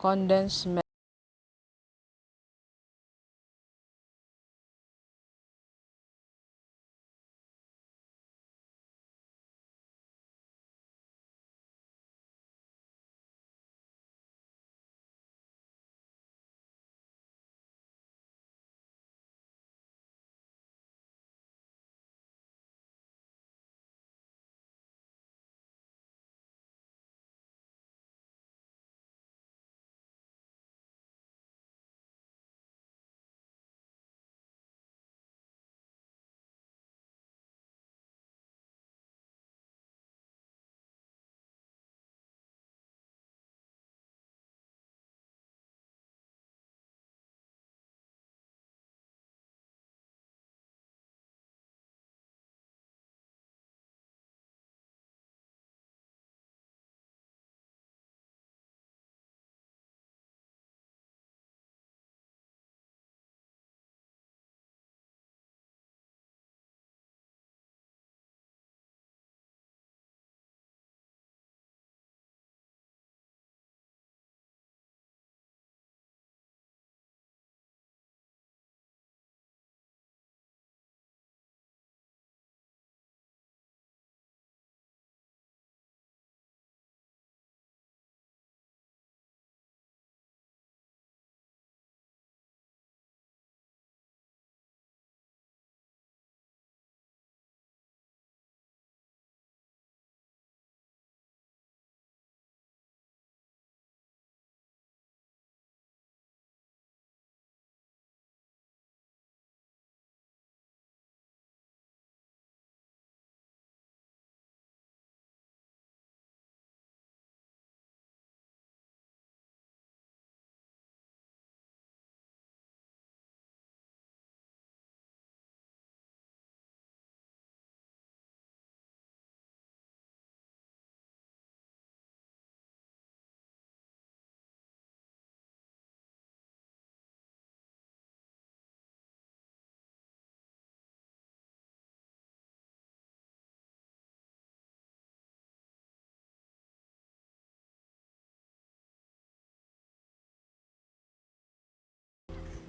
condensed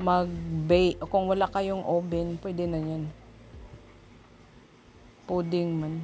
mag-bake. Kung wala kayong oven, pwede na yan. Pudding man.